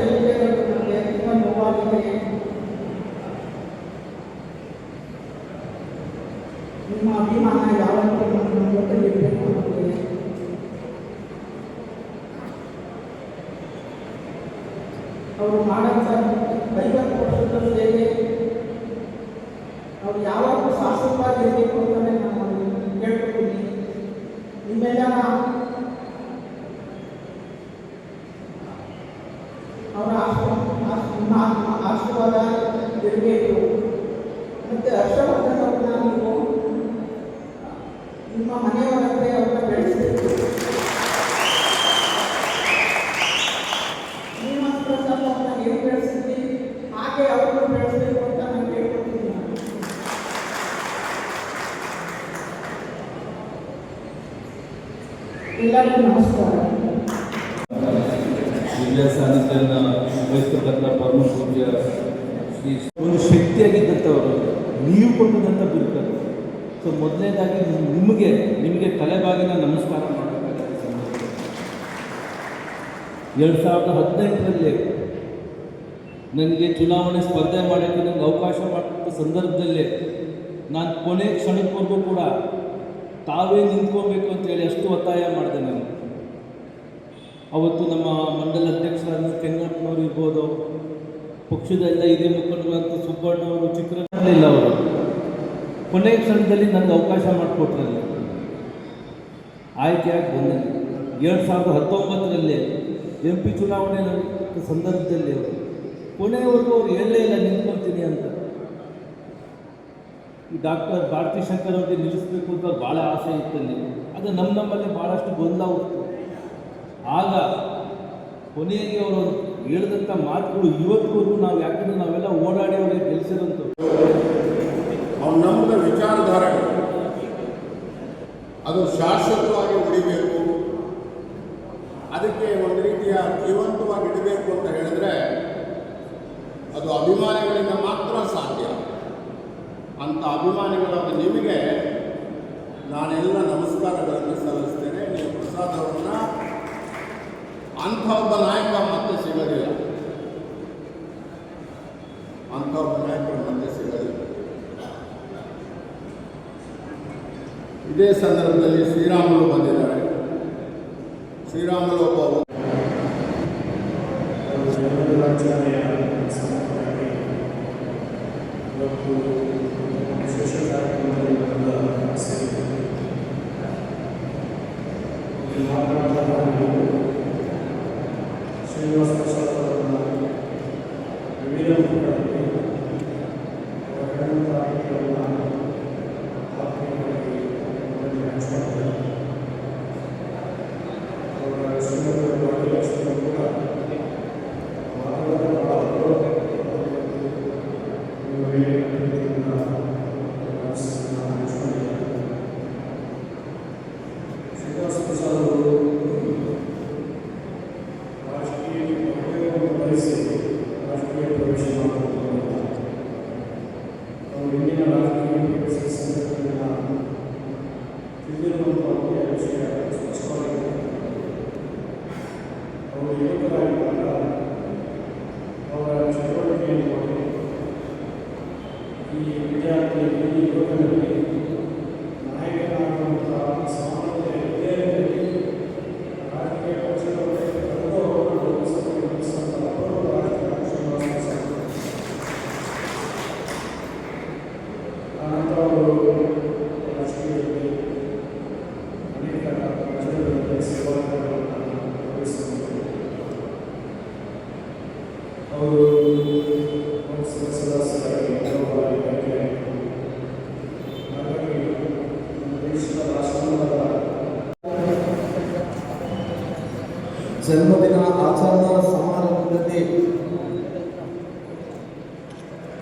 ಹಿಂದೆ ನನಗೆ ತುಂಬ ನೋವಾಗಿದೆ ನಿಮ್ಮ ಅಭಿಮಾನ ಅವರು ಮಾಡಂತ ಬೈಬಲ್ ವರ್ಷದ ಹೇಗೆ? ಅವ್ರು ಯಾವಾಗಲೂ ಶಾಶ್ವತವಾಗಿ ಇರಬೇಕು ನಾನು ಕೇಳ್ಕೊತೀನಿ ನಿಮ್ಮೆಲ್ಲರ ಅವರ ಆಶೀರ್ವಾದ ನಿಮ್ಮ ಆಶೀರ್ವಾದ ಇರಬೇಕು ಮತ್ತು ಹರ್ಷವರ್ಧನ್ ಅವ್ರನ್ನ ನೀವು ನಿಮ್ಮ ಮನೆಯವರಂತೆ ಅವ್ರನ್ನ ಬೆಳೆಸಬೇಕು ಶ್ರೀನಿವಾಸ ಪ್ರಸಾದ್ ಅವ್ರನ್ನ ನೀವು ಬೆಳೆಸಿದ್ರಿ ಹಾಗೆ ಅವ್ರನ್ನು ಬೆಳೆಸಬೇಕು ಅಂತ ನಾನು ಕೇಳ್ಕೊಳ್ತೀನಿ ನಾನು. ಎಲ್ಲರಿಗೂ ನಮಸ್ಕಾರ ದಿವ್ಯ ಸಾನ್ನಿಧ್ಯವನ್ನು ವಹಿಸ್ತಕ್ಕಂಥ ಪರಮ ಪೂಜ್ಯ ಶ್ರೀ ಒಂದು ಶಕ್ತಿಯಾಗಿದ್ದಂಥವರು ನೀವು ಕೊಟ್ಟದಂಥ ಬಿರುಕರು ಸೊ ಮೊದಲನೇದಾಗಿ ನಿಮಗೆ ನಿಮಗೆ ತಲೆಬಾಗಿನ ನಮಸ್ಕಾರ ಮಾಡಬೇಕಾಗಿದೆ ಈ ಸಂದರ್ಭದಲ್ಲಿ. ಎರಡು ಸಾವಿರದ ಹದಿನೆಂಟರಲ್ಲಿ ನನಗೆ ಚುನಾವಣೆ ಸ್ಪರ್ಧೆ ಮಾಡೋಕ್ಕೆ ನನಗೆ ಅವಕಾಶ ಮಾಡಿದ ಸಂದರ್ಭದಲ್ಲಿ ನಾನು ಕೊನೆ ಕ್ಷಣಕ್ಕವರೆಗೂ ಕೂಡ ತಾವೇ ನಿಂತ್ಕೋಬೇಕು ಅಂತೇಳಿ ಅಷ್ಟು ಒತ್ತಾಯ ಮಾಡಿದೆ ನಾನು. ಅವತ್ತು ನಮ್ಮ ಮಂಡಲ ಅಧ್ಯಕ್ಷರಾದ ಕೆಂಗಪ್ಪನವರು ಇರ್ಬೋದು ಪಕ್ಷದ ಎಲ್ಲ ಹಿರಿಯ ಮುಖಂಡರಾದ ಸುಬ್ಬಣ್ಣವರು ಚಿಕ್ಕರಲ್ಲಿಲ್ಲ ಅವರು. ಕೊನೆ ಕ್ಷಣದಲ್ಲಿ ನನಗೆ ಅವಕಾಶ ಮಾಡಿಕೊಟ್ರಲ್ಲಿ ಆಯ್ಕೆಯಾಗಿ ಬಂದೆ. ಎರಡು ಸಾವಿರದ ಹತ್ತೊಂಬತ್ತರಲ್ಲಿ ಎಂ ಪಿ ಚುನಾವಣೆ ಸಂದರ್ಭದಲ್ಲಿ ಅವರು ಕೊನೆಯವರೆಗೂ ಅವ್ರು ಎಲ್ಲೇ ಇಲ್ಲ ನಿಂತ್ಕೊಳ್ತೀನಿ ಅಂತ. ಈ ಡಾಕ್ಟರ್ ಭಾರತಿ ಶಂಕರ್ ಅವ್ರಿಗೆ ನಿಲ್ಲಿಸಬೇಕು ಅಂತ ಭಾಳ ಆಸೆ ಇತ್ತಲ್ಲಿ ಅದು ನಮ್ಮ ನಮ್ಮಲ್ಲಿ ಭಾಳಷ್ಟು ಉಂಟು. ಆಗ ಕೊನೆಗೆ ಅವರು ಹೇಳಿದಂಥ ಮಾತುಗಳು ಇವತ್ತಿಗೂ ನಾವು ಯಾಕಂದ್ರೆ ನಾವೆಲ್ಲ ಓಡಾಡಿ ಅವರಿಗೆ ಗೆಲ್ಲಿಸಿದಂಥವು ಅವ್ರು ನಂಬಿದ ವಿಚಾರಧಾರೆ ಅದು ಶಾಶ್ವತವಾಗಿ ಉಳಿಬೇಕು. ಅದಕ್ಕೆ ಒಂದು ರೀತಿಯ ಜೀವಂತವಾಗಿ ಇಡಬೇಕು ಅಂತ ಹೇಳಿದ್ರೆ ಅದು ಅಭಿಮಾನಿಗಳಿಂದ ಮಾತ್ರ ಸಾಧ್ಯ. ಅಂಥ ಅಭಿಮಾನಿಗಳಾದ ನಿಮಗೆ ನಾನೆಲ್ಲ ನಮಸ್ಕಾರಗಳನ್ನು ಸಲ್ಲಿಸ್ತೇನೆ. ನೀವು ಪ್ರಸಾದ್ ಅವರನ್ನ ಅಂಥ ಒಬ್ಬ ನಾಯಕ ಮತ್ತೆ ಸಿಗೋದಿಲ್ಲ ಅಂಥ ಒಬ್ಬ ನಾಯಕರು ಮತ್ತೆ ಸಿಗೋದಿಲ್ಲ ಇದೇ ಸಂದರ್ಭದಲ್ಲಿ ಶ್ರೀರಾಮುಲು ಬಂದಿದ್ದಾರೆ. ಶ್ರೀರಾಮುಲು ಒಬ್ಬ ಜನರಾಚಾರ್ಯ ಸಂಸ್ಥೆಯಾಗಿ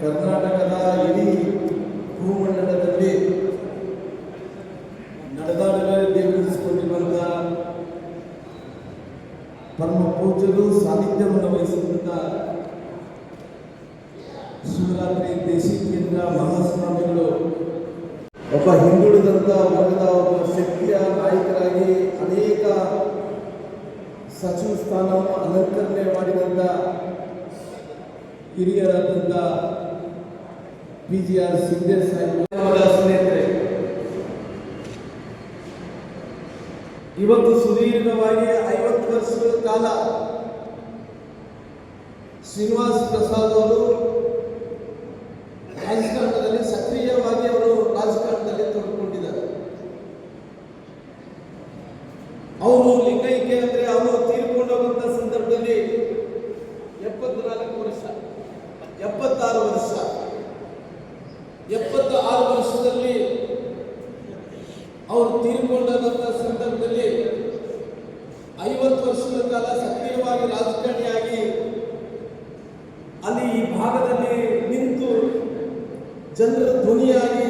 ಕರ್ನಾಟಕದ ಇಡೀ ಭೂಮಂಡಲದಲ್ಲಿ ನಡೆದಾಡಲೇ ನಿರ್ಮಿಸಿಕೊಂಡಿರುವಂಥ ಪರಮ ಪೂಜ್ಯರು ಸಾನ್ನಿಧ್ಯವನ್ನು ವಹಿಸಿದಂಥ ಶಿವರಾತ್ರಿ ದೇಶೀಕೇಂದ್ರ ಮಹಾಸ್ವಾಮಿಗಳು, ಒಬ್ಬ ಹಿಂದುಳಿದಂತ ವರ್ಗದ ಒಬ್ಬ ಶಕ್ತಿಯ ನಾಯಕರಾಗಿ ಅನೇಕ ಸಚಿವ ಸ್ಥಾನವನ್ನು ಅಲಂಕರಣೆ ಮಾಡಿದಂತ ಹಿರಿಯರಾದಂಥ ಪಿ ಜಿ ಆರ್ ಸಿಂಧೆ ಸಾಹೇಬ್ ಸ್ನೇಹಿತರೆ. ಇವತ್ತು ಸುದೀರ್ಘವಾಗಿ ಐವತ್ತು ವರ್ಷಗಳ ಕಾಲ ಶ್ರೀನಿವಾಸ್ ಪ್ರಸಾದ್ ಅವರು ಅವರು ತೀರ್ಕೊಂಡಂಥ ಸಂದರ್ಭದಲ್ಲಿ ಐವತ್ತು ವರ್ಷದ ಕಾಲ ಸಕ್ರಿಯವಾಗಿ ರಾಜಕಾರಣಿಯಾಗಿ ಅಲ್ಲಿ ಈ ಭಾಗದಲ್ಲಿ ನಿಂತು ಜನರ ಧ್ವನಿಯಾಗಿ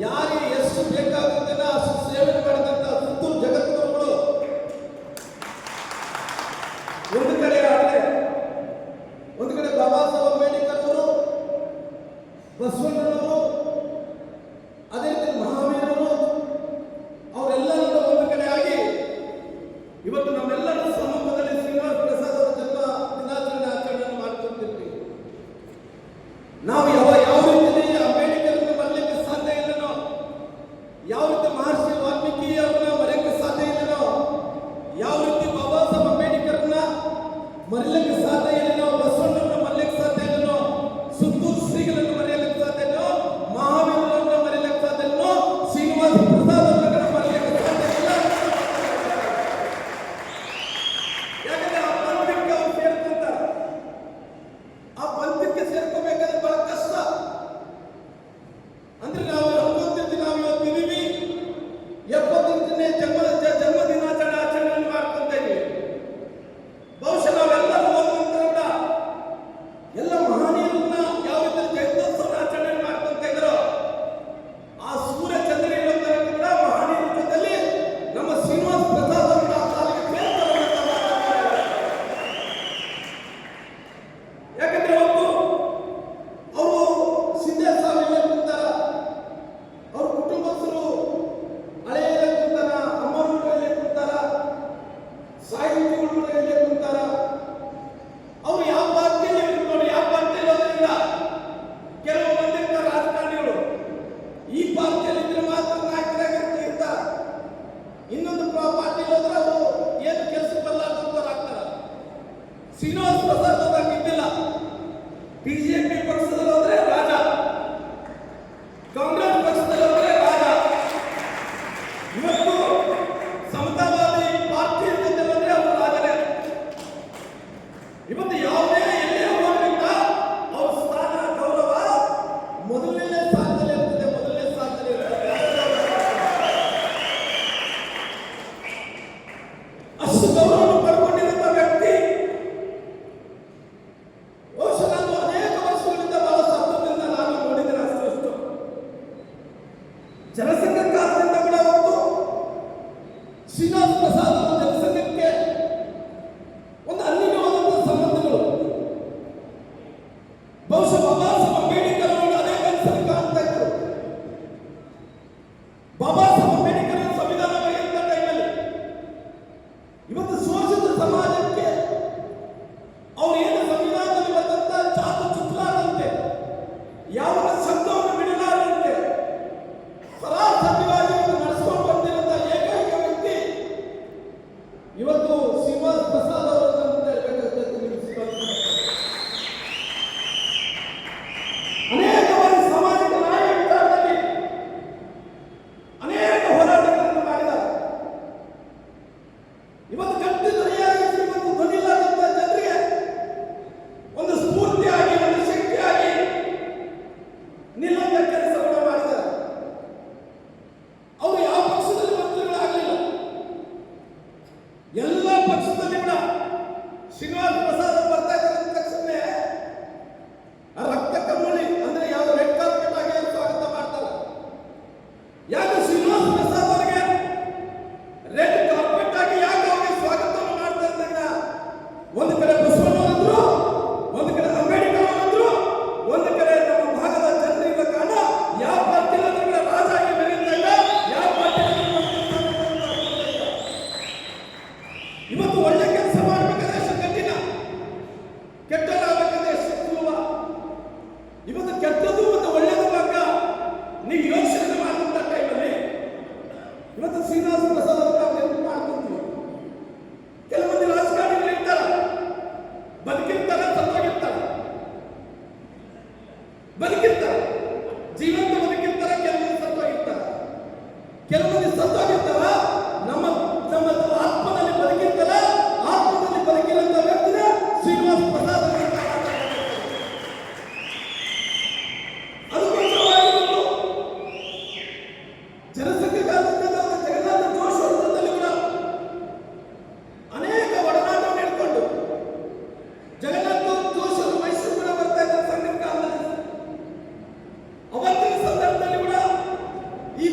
Yani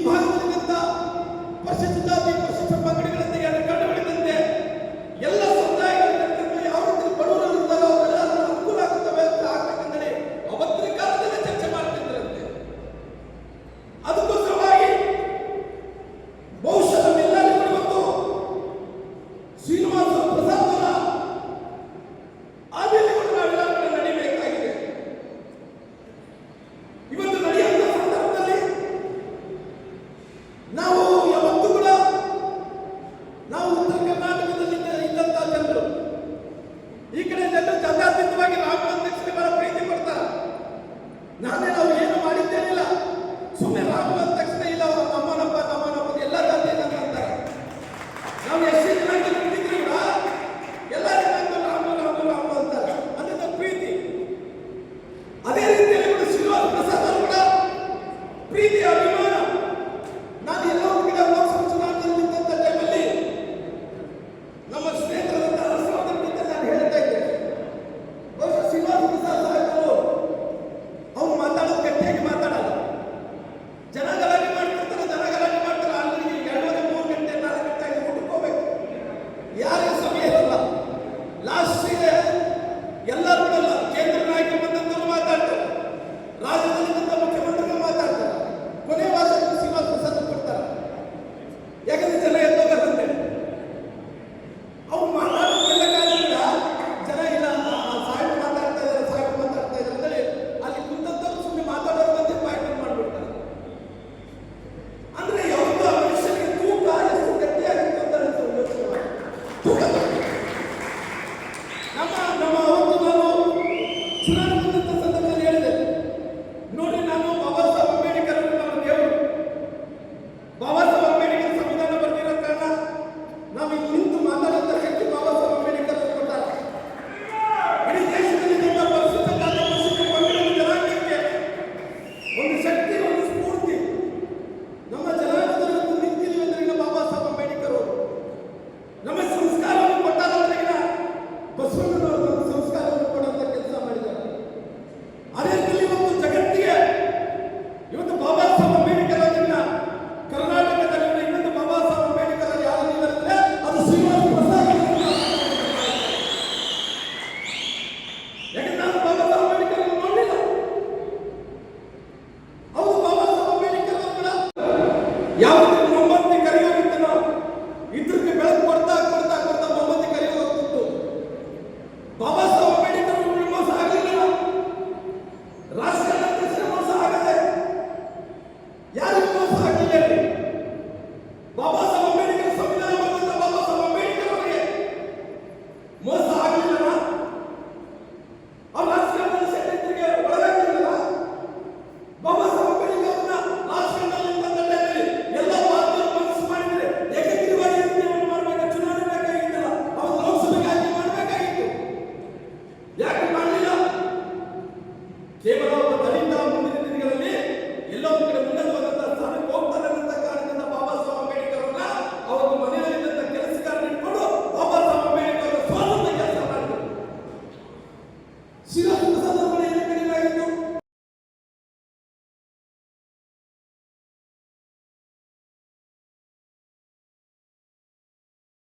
기도하는